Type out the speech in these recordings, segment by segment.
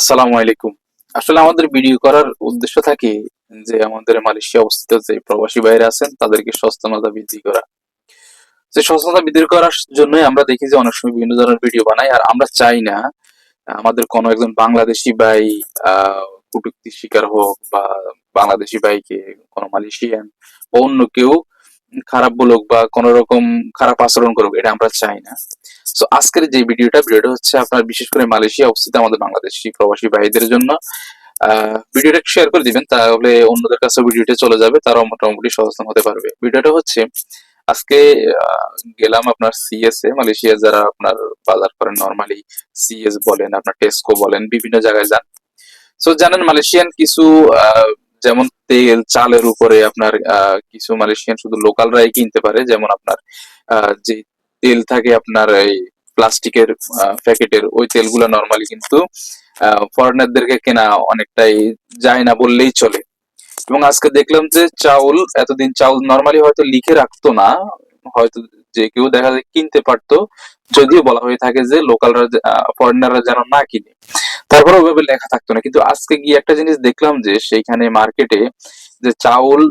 আসসালামু আলাইকুম। আসলে আমাদের ভিডিও করার উদ্দেশ্য থাকে যে আমাদের মালয়েশিয়া অবস্থিত যে প্রবাসী বাইরে আছেন, তাদেরকে সচেতনতা বৃদ্ধি করা। যে সচেতনতা বৃদ্ধি করার জন্য আমরা দেখি যে অনেক সময় বিভিন্ন ধরনের ভিডিও বানাই, আর আমরা চাই না আমাদের কোনো একজন বাংলাদেশি ভাই, আহ কটূক্তির শিকার হোক বা বাংলাদেশি ভাইকে কোনো মালয়েশিয়ান বা অন্য কেউ খারাপ বলুক বা কোন রকম খারাপ আচরণ করুক, এটা আমরা চাই না। তো আজকের যে ভিডিওটা ভিডিওটা হচ্ছে আপনার বিশেষ করে মালয়েশিয়া অবস্থিত আমাদের বাংলাদেশি প্রবাসী ভাইদের জন্য। ভিডিওটা শেয়ার করে দিবেন, তাহলে অন্যদের কাছে ভিডিওটা চলে যাবে, তারাও মোটামুটি সচেতন হতে পারবে। ভিডিওটা হচ্ছে, আজকে গেলাম আপনার সিএস এ, মালয়েশিয়া যারা আপনার বাজার করেন নর্মালি সিএস বলেন, আপনার টেস্কো বলেন, বিভিন্ন জায়গায় যান। তো জানেন মালয়েশিয়ান কিছু যেমন তেল, চালের উপরে আপনার কিছু মালয়েশিয়ান শুধু লোকালরাই কিনতে পারে, যেমন আপনার যে তেল থাকে আপনার এই প্লাস্টিকের প্যাকেটের, ওই তেলগুলো নর্মালি কিন্তু ফরেনারদেরকে কেনা অনেকটাই যায় না বললেই চলে। এবং আজকে দেখলাম যে চাউল, এতদিন চাউল নর্মালি হয়তো লিখে রাখতো না, হয়তো যে কেউ দেখা যায় কিনতে পারতো, যদিও বলা হয়ে থাকে যে লোকালরা ফরেনাররা যেন না কিনে। তারপরে ওইভাবে লেখা থাকতো না। কিন্তু আজকে গিয়ে একটা জিনিস দেখলাম যে সেইখানে মার্কেটে যে চাউল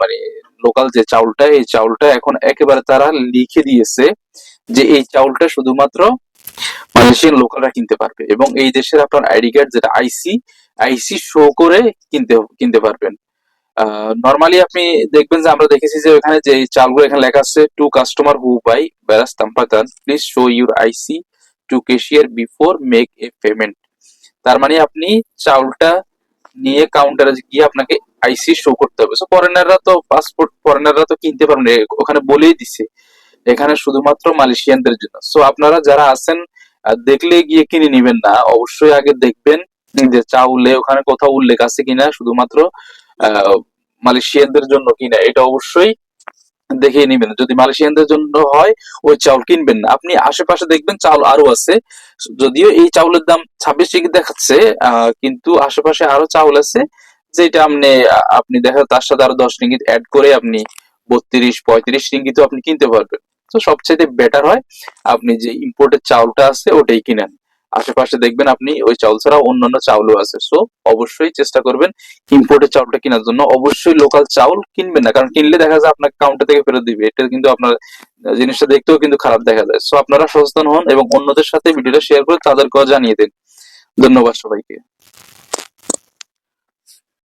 মানে লোকাল যে চাউলটা, এই চাউলটা এখন একেবারে তারা লিখে দিয়েছে যে এই চাউলটা শুধুমাত্র মালয়েশিয়ান লোকালরা কিনতে পারবে এবং এই দেশের আপনার আইডি কার্ড যেটা আইসি আইসি শো করে কিনতে কিনতে পারবেন। নর্মালি আপনি দেখবেন যে আমরা দেখেছি যে ওখানে যে চালগুলো এখানে লেখা আছে টু কাস্টমার হু বাই বেরাস তাম্পাতান please show your IC to cashier before make a payment তার মানে আপনি চাউলটা নিয়ে কাউন্টারে গিয়ে আপনাকে আইসি শো করতে হবে। ফরেনাররা তো পাসপোর্ট ফরেনাররা তো কিনতে পারবেন ওখানে বলেই দিছে, এখানে শুধুমাত্র মালয়েশিয়ানদের জন্য। সো আপনারা যারা আছেন দেখলে গিয়ে কিনে নিবেন না। অবশ্যই আগে দেখবেন যে চাউলে ওখানে কোথাও উল্লেখ আছে কিনা, শুধুমাত্র মালয়েশিয়ানদের জন্য কিনা। এটা অবশ্যই দেখে নিবেন। যদি মালয়েশিয়ানদের জন্য হয়, ওই চাউল কিনবেন না। আপনি আশেপাশে দেখবেন চাউল আরও আছে। যদিও এই চাউলের দাম ছাব্বিশ টিকিট দেখাচ্ছে কিন্তু আশেপাশে আরও চাউল আছে। যেটা আপনি আপনি দেখা তার সাথে আরও দশ রিঙ্গিত অ্যাড করে আপনি বত্রিশ, পঁয়ত্রিশ রিঙ্গিতও আপনি কিনতে পারবেন। তো সবচেয়ে বেটার হয় আপনি যে ইম্পোর্টেড চাউলটা আছে ওটাই কিনেন। আশেপাশে দেখবেন আপনি ওই চাউল ছাড়া অন্যান্য চাউলও আছে। সো অবশ্যই চেষ্টা করবেন ইম্পোর্টেড চাউলটা কেনার জন্য। অবশ্যই লোকাল চাউল কিনবেন না, কারণ কিনলে দেখা যায় আপনাকে কাউন্টার থেকে ফেরত দিবে। এটা কিন্তু আপনার জিনিসটা দেখতেও কিন্তু খারাপ দেখা যায়। সো আপনারা সচেতন হন এবং অন্যদের সাথে ভিডিওটা শেয়ার করে তাদেরকেও জানিয়ে দিন। ধন্যবাদ সবাইকে।